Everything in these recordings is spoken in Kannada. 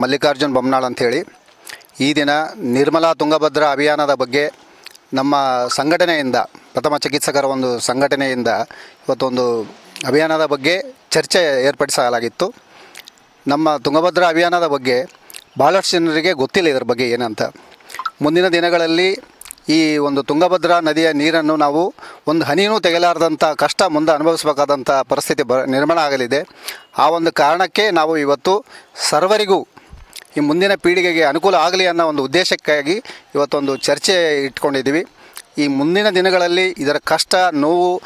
ಮಲ್ಲಿಕಾರ್ಜುನ್ ಬೊಮ್ಮನಾಳ್ ಅಂಥೇಳಿ ಈ ದಿನ ನಿರ್ಮಲಾ ತುಂಗಭದ್ರಾ ಅಭಿಯಾನದ ಬಗ್ಗೆ ನಮ್ಮ ಸಂಘಟನೆಯಿಂದ, ಪ್ರಥಮ ಚಿಕಿತ್ಸಕರ ಒಂದು ಸಂಘಟನೆಯಿಂದ ಇವತ್ತೊಂದು ಅಭಿಯಾನದ ಬಗ್ಗೆ ಚರ್ಚೆ ಏರ್ಪಡಿಸಲಾಗಿತ್ತು. ನಮ್ಮ ತುಂಗಭದ್ರಾ ಅಭಿಯಾನದ ಬಗ್ಗೆ ಭಾಳಷ್ಟು ಜನರಿಗೆ ಗೊತ್ತಿಲ್ಲ ಇದರ ಬಗ್ಗೆ ಏನಂತ ಮುಂದಿನ ದಿನಗಳಲ್ಲಿ ಈ ಒಂದು ತುಂಗಭದ್ರಾ ನದಿಯ ನೀರನ್ನು ನಾವು ಒಂದು ಹನಿನೂ ತೆಗೆಲಾರದಂಥ ಕಷ್ಟ ಮುಂದೆ ಅನುಭವಿಸಬೇಕಾದಂಥ ಪರಿಸ್ಥಿತಿ ಬ ನಿರ್ಮಾಣ ಆಗಲಿದೆ. ಆ ಒಂದು ಕಾರಣಕ್ಕೆ ನಾವು ಇವತ್ತು ಸರ್ವರಿಗೂ ಈ ಮುಂದಿನ ಪೀಳಿಗೆಗೆ ಅನುಕೂಲ ಆಗಲಿ ಅನ್ನೋ ಒಂದು ಉದ್ದೇಶಕ್ಕಾಗಿ ಇವತ್ತೊಂದು ಚರ್ಚೆ ಇಟ್ಕೊಂಡಿದ್ದೀವಿ. ಈ ಮುಂದಿನ ದಿನಗಳಲ್ಲಿ ಇದರ ಕಷ್ಟ, ನೋವು,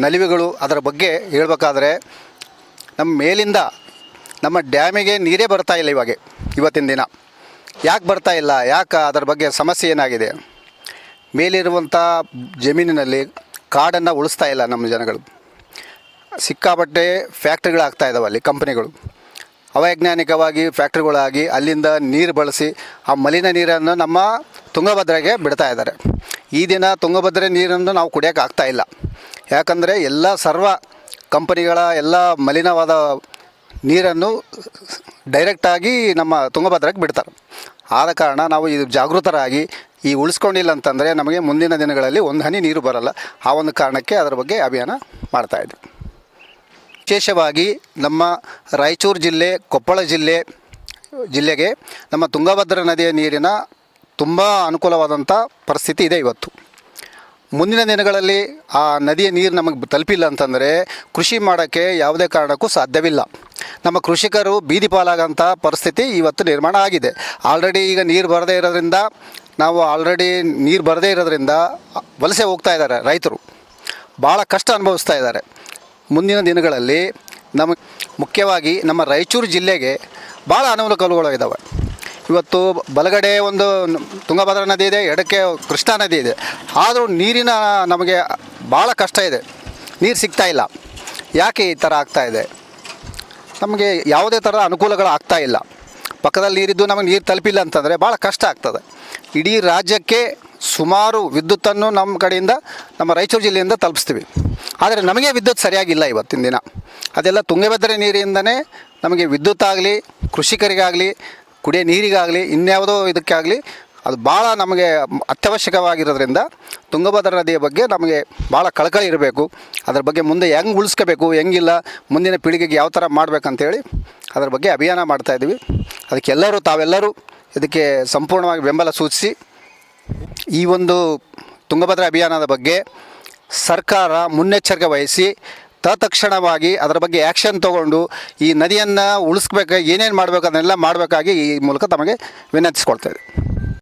ನಲಿವೆಗಳು ಅದರ ಬಗ್ಗೆ ಹೇಳಬೇಕಾದ್ರೆ ನಮ್ಮ ಮೇಲಿಂದ ನಮ್ಮ ಡ್ಯಾಮಿಗೆ ನೀರೇ ಬರ್ತಾ ಇಲ್ಲ ಇವಾಗೆ, ಇವತ್ತಿನ ದಿನ. ಯಾಕೆ ಬರ್ತಾ ಇಲ್ಲ? ಯಾಕೆ ಅದರ ಬಗ್ಗೆ ಸಮಸ್ಯೆ ಏನಾಗಿದೆ? ಮೇಲಿರುವಂಥ ಜಮೀನಿನಲ್ಲಿ ಕಾಡನ್ನು ಉಳಿಸ್ತಾ ಇಲ್ಲ ನಮ್ಮ ಜನಗಳು. ಸಿಕ್ಕಾಪಟ್ಟೆ ಫ್ಯಾಕ್ಟ್ರಿಗಳಾಗ್ತಾ ಇದ್ದಾವೆ ಅಲ್ಲಿ, ಕಂಪ್ನಿಗಳು. ಅವೈಜ್ಞಾನಿಕವಾಗಿ ಫ್ಯಾಕ್ಟ್ರಿಗಳಾಗಿ ಅಲ್ಲಿಂದ ನೀರು ಬಳಸಿ ಆ ಮಲಿನ ನೀರನ್ನು ನಮ್ಮ ತುಂಗಭದ್ರೆಗೆ ಬಿಡ್ತಾ ಇದ್ದಾರೆ. ಈ ದಿನ ತುಂಗಭದ್ರೆ ನೀರನ್ನು ನಾವು ಕುಡಿಯೋಕ್ಕಾಗ್ತಾ ಇಲ್ಲ. ಯಾಕಂದರೆ ಎಲ್ಲ ಸರ್ವ ಕಂಪನಿಗಳ ಎಲ್ಲ ಮಲಿನವಾದ ನೀರನ್ನು ಡೈರೆಕ್ಟಾಗಿ ನಮ್ಮ ತುಂಗಭದ್ರಕ್ಕೆ ಬಿಡ್ತಾರೆ. ಆದ ಕಾರಣ ನಾವು ಇದು ಜಾಗೃತರಾಗಿ ಈ ಉಳಿಸ್ಕೊಂಡಿಲ್ಲ ಅಂತಂದರೆ ನಮಗೆ ಮುಂದಿನ ದಿನಗಳಲ್ಲಿ ಒಂದು ಹನಿ ನೀರು ಬರಲ್ಲ. ಆ ಒಂದು ಕಾರಣಕ್ಕೆ ಅದರ ಬಗ್ಗೆ ಅಭಿಯಾನ ಮಾಡ್ತಾಯಿದ್ವಿ ವಿಶೇಷವಾಗಿ ನಮ್ಮ ರಾಯಚೂರು ಜಿಲ್ಲೆ, ಕೊಪ್ಪಳ ಜಿಲ್ಲೆ, ಜಿಲ್ಲೆಗೆ ನಮ್ಮ ತುಂಗಭದ್ರಾ ನದಿಯ ನೀರಿನ ತುಂಬ ಅನುಕೂಲವಾದಂಥ ಪರಿಸ್ಥಿತಿ ಇದೆ ಇವತ್ತು. ಮುಂದಿನ ದಿನಗಳಲ್ಲಿ ಆ ನದಿಯ ನೀರು ನಮಗೆ ತಲುಪಿಲ್ಲ ಅಂತಂದರೆ ಕೃಷಿ ಮಾಡೋಕ್ಕೆ ಯಾವುದೇ ಕಾರಣಕ್ಕೂ ಸಾಧ್ಯವಿಲ್ಲ. ನಮ್ಮ ಕೃಷಿಕರು ಬೀದಿ ಪಾಲಾಗೋಂಥ ಪರಿಸ್ಥಿತಿ ಇವತ್ತು ನಿರ್ಮಾಣ ಆಗಿದೆ. ಆಲ್ರೆಡಿ ಈಗ ನೀರು ಬರದೇ ಇರೋದ್ರಿಂದ ನಾವು ಆಲ್ರೆಡಿ ನೀರು ಬರದೇ ಇರೋದ್ರಿಂದ ವಲಸೆ ಹೋಗ್ತಾ ಇದ್ದಾರೆ ರೈತರು. ಭಾಳ ಕಷ್ಟ ಅನುಭವಿಸ್ತಾ ಇದ್ದಾರೆ. ಮುಂದಿನ ದಿನಗಳಲ್ಲಿ ನಮ್ಮ ಮುಖ್ಯವಾಗಿ ನಮ್ಮ ರಾಯಚೂರು ಜಿಲ್ಲೆಗೆ ಭಾಳ ಅನುಕೂಲಗಳಾಗಿದ್ದಾವೆ ಇವತ್ತು ಬಲಗಡೆ ಒಂದು ತುಂಗಭದ್ರಾ ನದಿ ಇದೆ, ಎಡಕ್ಕೆ ಕೃಷ್ಣಾ ನದಿ ಇದೆ. ಆದರೂ ನೀರಿನ ನಮಗೆ ಭಾಳ ಕಷ್ಟ ಇದೆ. ನೀರು ಸಿಗ್ತಾ ಇಲ್ಲ. ಯಾಕೆ ಈ ಥರ ಆಗ್ತಾಯಿದೆ ನಮಗೆ ಯಾವುದೇ ಥರದ ಅನುಕೂಲಗಳು ಆಗ್ತಾ ಇಲ್ಲ. ಪಕ್ಕದಲ್ಲಿ ನೀರಿದ್ದು ನಮಗೆ ನೀರು ತಲುಪಿಲ್ಲ ಅಂತಂದರೆ ಭಾಳ ಕಷ್ಟ ಆಗ್ತದೆ. ಇಡೀ ರಾಜ್ಯಕ್ಕೆ ಸುಮಾರು ವಿದ್ಯುತ್ತನ್ನು ನಮ್ಮ ಕಡೆಯಿಂದ ನಮ್ಮ ರಾಯಚೂರು ಜಿಲ್ಲೆಯಿಂದ ತಲುಪಿಸ್ತೀವಿ. ಆದರೆ ನಮಗೆ ವಿದ್ಯುತ್ ಸರಿಯಾಗಿಲ್ಲ ಇವತ್ತಿನ ದಿನ. ಅದೆಲ್ಲ ತುಂಗಭದ್ರಾ ನೀರಿಂದನೇ ನಮಗೆ ವಿದ್ಯುತ್ ಆಗಲಿ, ಕೃಷಿಕರಿಗಾಗಲಿ, ಕುಡಿಯೋ ನೀರಿಗಾಗಲಿ, ಇನ್ಯಾವುದೋ ಇದಕ್ಕಾಗಲಿ ಅದು ಭಾಳ ನಮಗೆ ಅತ್ಯವಶ್ಯಕವಾಗಿರೋದ್ರಿಂದ ತುಂಗಭದ್ರಾ ನದಿಯ ಬಗ್ಗೆ ನಮಗೆ ಭಾಳ ಕಳಕಳಿ ಇರಬೇಕು. ಅದ್ರ ಬಗ್ಗೆ ಮುಂದೆ ಹೆಂಗೆ ಉಳಿಸ್ಕೋಬೇಕು, ಹೆಂಗಿಲ್ಲ, ಮುಂದಿನ ಪೀಳಿಗೆಗೆ ಯಾವ ಥರ ಮಾಡಬೇಕಂತೇಳಿ ಅದ್ರ ಬಗ್ಗೆ ಅಭಿಯಾನ ಮಾಡ್ತಾಯಿದ್ವಿ ಅದಕ್ಕೆಲ್ಲರೂ ತಾವೆಲ್ಲರೂ ಇದಕ್ಕೆ ಸಂಪೂರ್ಣವಾಗಿ ಬೆಂಬಲ ಸೂಚಿಸಿ ಈ ಒಂದು ತುಂಗಭದ್ರಾ ಅಭಿಯಾನದ ಬಗ್ಗೆ ಸರ್ಕಾರ ಮುನ್ನೆಚ್ಚರಿಕೆ ವಹಿಸಿ, ತತ್ಕ್ಷಣವಾಗಿ ಅದರ ಬಗ್ಗೆ ಆ್ಯಕ್ಷನ್ ತಗೊಂಡು ಈ ನದಿಯನ್ನು ಉಳಿಸ್ಬೇಕು, ಏನೇನು ಮಾಡಬೇಕು ಅದನ್ನೆಲ್ಲ ಮಾಡಬೇಕಾಗಿ ಈ ಮೂಲಕ ತಮಗೆ ವಿನಂತಿಸ್ಕೊಳ್ತಾ